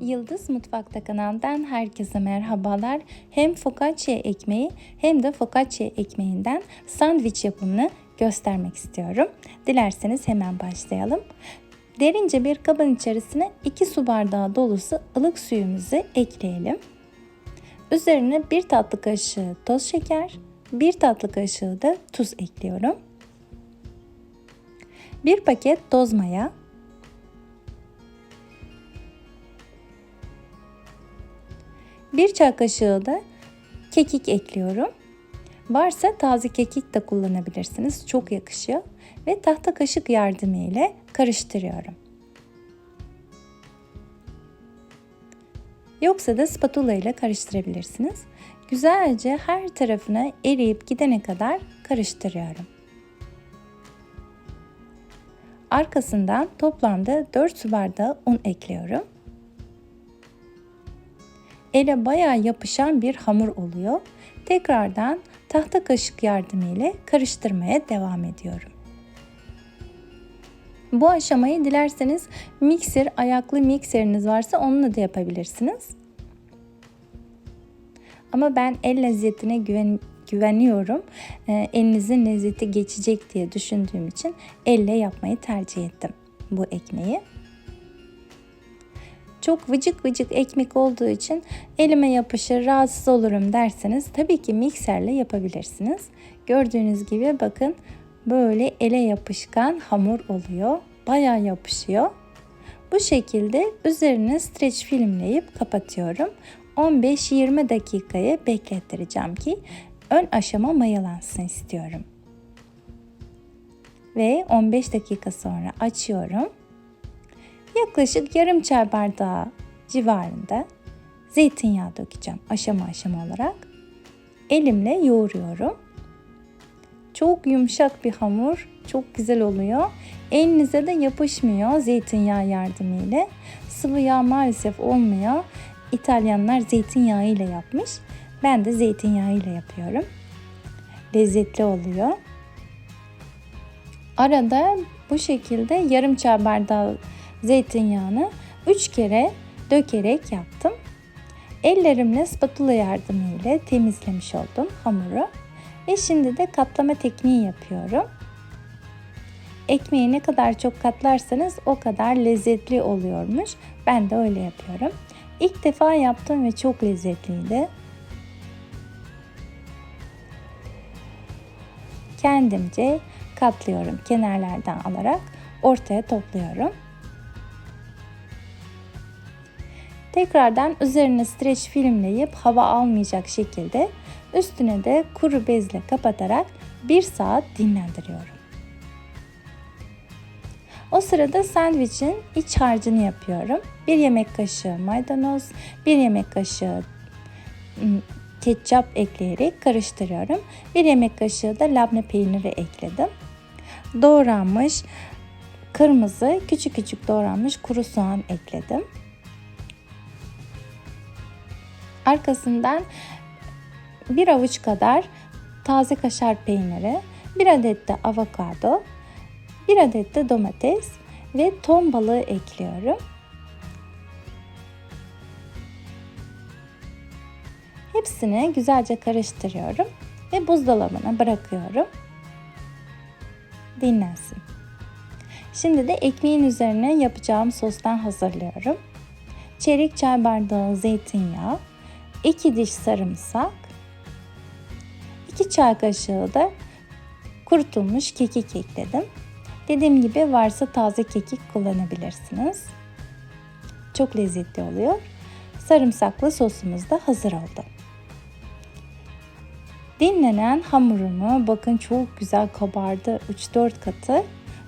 Yıldız Mutfakta kanalından herkese merhabalar. Hem focaccia ekmeği hem de focaccia ekmeğinden sandviç yapımını göstermek istiyorum. Dilerseniz hemen başlayalım. Derince bir kabın içerisine 2 su bardağı dolusu ılık suyumuzu ekleyelim. Üzerine 1 tatlı kaşığı toz şeker, 1 tatlı kaşığı da tuz ekliyorum. 1 paket toz maya, Bir çay kaşığı da kekik ekliyorum. Varsa taze kekik de kullanabilirsiniz. Çok yakışıyor. Ve tahta kaşık yardımıyla karıştırıyorum. Yoksa da spatula ile karıştırabilirsiniz. Güzelce her tarafına eriyip gidene kadar karıştırıyorum. Arkasından toplamda 4 su bardağı un ekliyorum ele bayağı yapışan bir hamur oluyor. Tekrardan tahta kaşık yardımıyla karıştırmaya devam ediyorum. Bu aşamayı dilerseniz mikser, ayaklı mikseriniz varsa onunla da yapabilirsiniz. Ama ben el lezzetine güven, güveniyorum. E, elinizin lezzeti geçecek diye düşündüğüm için elle yapmayı tercih ettim bu ekmeği çok vıcık vıcık ekmek olduğu için elime yapışır rahatsız olurum derseniz tabii ki mikserle yapabilirsiniz. Gördüğünüz gibi bakın böyle ele yapışkan hamur oluyor. Baya yapışıyor. Bu şekilde üzerine streç filmleyip kapatıyorum. 15-20 dakikayı beklettireceğim ki ön aşama mayalansın istiyorum. Ve 15 dakika sonra açıyorum yaklaşık yarım çay bardağı civarında zeytinyağı dökeceğim aşama aşama olarak. Elimle yoğuruyorum. Çok yumuşak bir hamur, çok güzel oluyor. Elinize de yapışmıyor zeytinyağı yardımıyla. Sıvı yağ maalesef olmuyor. İtalyanlar zeytinyağı ile yapmış. Ben de zeytinyağı ile yapıyorum. Lezzetli oluyor. Arada bu şekilde yarım çay bardağı zeytinyağını 3 kere dökerek yaptım. Ellerimle spatula yardımıyla temizlemiş oldum hamuru. Ve şimdi de katlama tekniği yapıyorum. Ekmeği ne kadar çok katlarsanız o kadar lezzetli oluyormuş. Ben de öyle yapıyorum. İlk defa yaptım ve çok lezzetliydi. Kendimce katlıyorum kenarlardan alarak ortaya topluyorum. Tekrardan üzerine streç filmleyip hava almayacak şekilde üstüne de kuru bezle kapatarak 1 saat dinlendiriyorum. O sırada sandviçin iç harcını yapıyorum. 1 yemek kaşığı maydanoz, 1 yemek kaşığı ıı, ketçap ekleyerek karıştırıyorum. 1 yemek kaşığı da labne peyniri ekledim. Doğranmış kırmızı küçük küçük doğranmış kuru soğan ekledim. Arkasından bir avuç kadar taze kaşar peyniri, bir adet de avokado, bir adet de domates ve ton balığı ekliyorum. Hepsini güzelce karıştırıyorum ve buzdolabına bırakıyorum. Dinlensin. Şimdi de ekmeğin üzerine yapacağım sostan hazırlıyorum. Çeyrek çay bardağı zeytinyağı, 2 diş sarımsak, 2 çay kaşığı da kurutulmuş kekik ekledim. Dediğim gibi varsa taze kekik kullanabilirsiniz. Çok lezzetli oluyor. Sarımsaklı sosumuz da hazır oldu. Dinlenen hamurumu bakın çok güzel kabardı. 3-4 katı.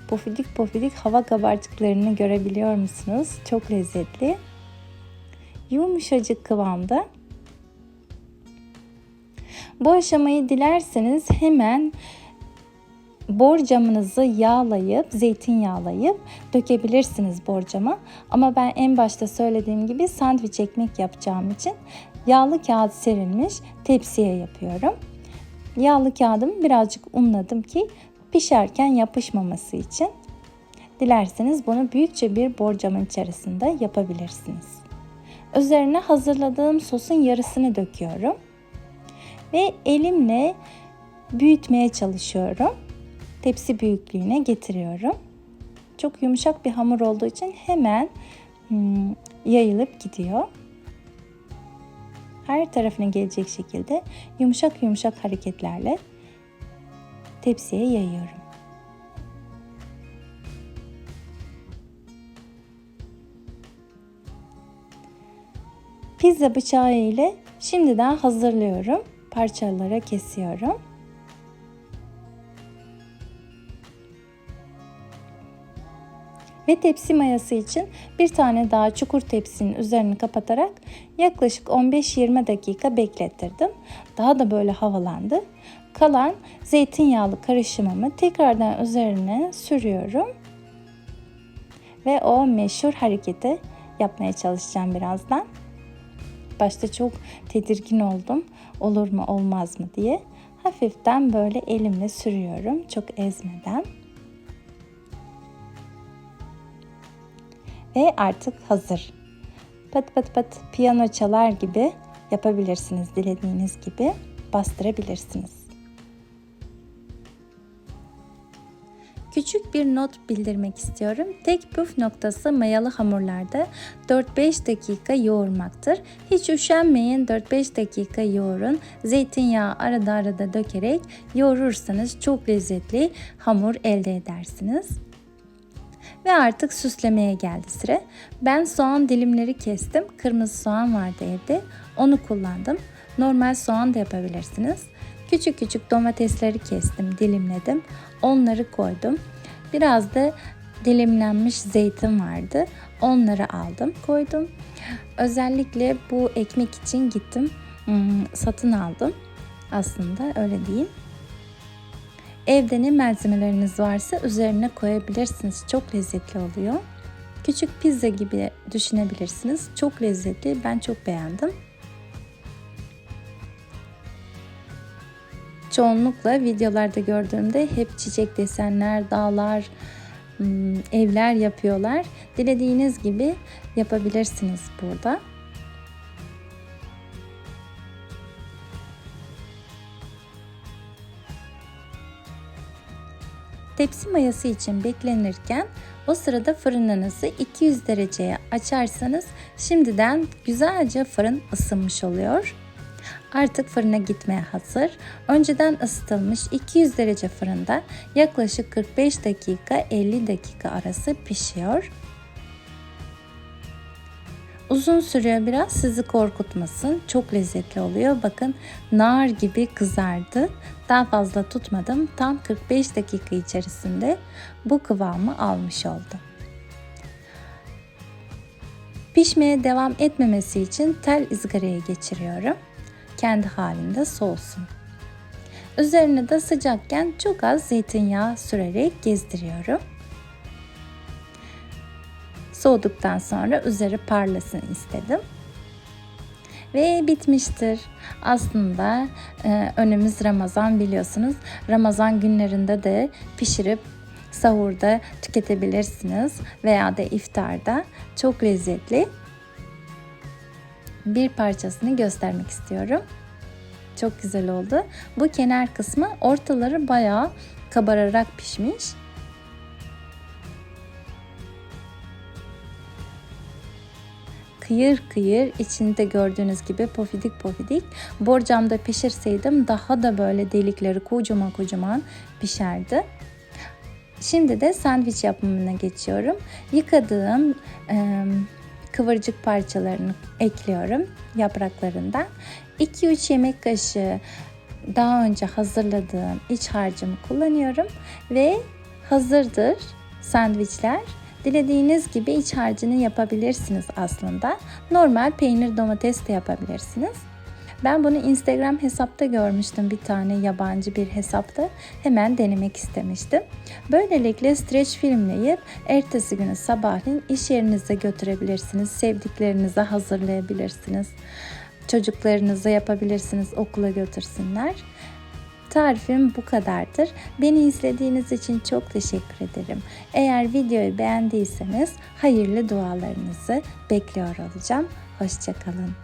Pofidik pofidik hava kabarcıklarını görebiliyor musunuz? Çok lezzetli. Yumuşacık kıvamda. Bu aşamayı dilerseniz hemen borcamınızı yağlayıp, zeytinyağlayıp dökebilirsiniz borcama. Ama ben en başta söylediğim gibi sandviç ekmek yapacağım için yağlı kağıt serilmiş tepsiye yapıyorum. Yağlı kağıdımı birazcık unladım ki pişerken yapışmaması için. Dilerseniz bunu büyükçe bir borcamın içerisinde yapabilirsiniz. Üzerine hazırladığım sosun yarısını döküyorum. Ve elimle büyütmeye çalışıyorum. Tepsi büyüklüğüne getiriyorum. Çok yumuşak bir hamur olduğu için hemen hmm, yayılıp gidiyor. Her tarafına gelecek şekilde yumuşak yumuşak hareketlerle tepsiye yayıyorum. Pizza bıçağı ile şimdiden hazırlıyorum. Parçalara kesiyorum. Ve tepsi mayası için bir tane daha çukur tepsinin üzerini kapatarak yaklaşık 15-20 dakika beklettirdim. Daha da böyle havalandı. Kalan zeytinyağlı karışımımı tekrardan üzerine sürüyorum. Ve o meşhur hareketi yapmaya çalışacağım birazdan. Başta çok tedirgin oldum. Olur mu olmaz mı diye. Hafiften böyle elimle sürüyorum çok ezmeden. Ve artık hazır. Pat pat pat piyano çalar gibi yapabilirsiniz dilediğiniz gibi bastırabilirsiniz. Küçük bir not bildirmek istiyorum. Tek püf noktası mayalı hamurlarda 4-5 dakika yoğurmaktır. Hiç üşenmeyin 4-5 dakika yoğurun. Zeytinyağı arada arada dökerek yoğurursanız çok lezzetli hamur elde edersiniz. Ve artık süslemeye geldi sıra. Ben soğan dilimleri kestim. Kırmızı soğan vardı evde. Onu kullandım. Normal soğan da yapabilirsiniz. Küçük küçük domatesleri kestim, dilimledim. Onları koydum. Biraz da dilimlenmiş zeytin vardı. Onları aldım, koydum. Özellikle bu ekmek için gittim, hmm, satın aldım. Aslında öyle diyeyim. Evde ne malzemeleriniz varsa üzerine koyabilirsiniz. Çok lezzetli oluyor. Küçük pizza gibi düşünebilirsiniz. Çok lezzetli. Ben çok beğendim. Çoğunlukla videolarda gördüğümde hep çiçek desenler, dağlar, hmm, evler yapıyorlar. Dilediğiniz gibi yapabilirsiniz burada. Tepsi mayası için beklenirken o sırada fırınınızı 200 dereceye açarsanız şimdiden güzelce fırın ısınmış oluyor. Artık fırına gitmeye hazır. Önceden ısıtılmış 200 derece fırında yaklaşık 45 dakika 50 dakika arası pişiyor. Uzun sürüyor biraz sizi korkutmasın. Çok lezzetli oluyor. Bakın nar gibi kızardı. Daha fazla tutmadım. Tam 45 dakika içerisinde bu kıvamı almış oldu. Pişmeye devam etmemesi için tel ızgaraya geçiriyorum. Kendi halinde soğusun. Üzerine de sıcakken çok az zeytinyağı sürerek gezdiriyorum. Soğuduktan sonra üzeri parlasın istedim. Ve bitmiştir. Aslında e, önümüz Ramazan biliyorsunuz. Ramazan günlerinde de pişirip sahurda tüketebilirsiniz veya da iftarda. Çok lezzetli. Bir parçasını göstermek istiyorum. Çok güzel oldu. Bu kenar kısmı ortaları bayağı kabararak pişmiş. kıyır kıyır içinde gördüğünüz gibi pofidik pofidik. Borcamda pişirseydim daha da böyle delikleri kocaman kocaman pişerdi. Şimdi de sandviç yapımına geçiyorum. Yıkadığım e, kıvırcık parçalarını ekliyorum yapraklarından. 2-3 yemek kaşığı daha önce hazırladığım iç harcımı kullanıyorum ve hazırdır sandviçler. Dilediğiniz gibi iç harcını yapabilirsiniz aslında. Normal peynir domates de yapabilirsiniz. Ben bunu Instagram hesapta görmüştüm bir tane yabancı bir hesapta. Hemen denemek istemiştim. Böylelikle streç filmleyip ertesi günü sabahleyin iş yerinize götürebilirsiniz. Sevdiklerinize hazırlayabilirsiniz. Çocuklarınıza yapabilirsiniz okula götürsünler. Tarifim bu kadardır. Beni izlediğiniz için çok teşekkür ederim. Eğer videoyu beğendiyseniz hayırlı dualarınızı bekliyor olacağım. Hoşçakalın.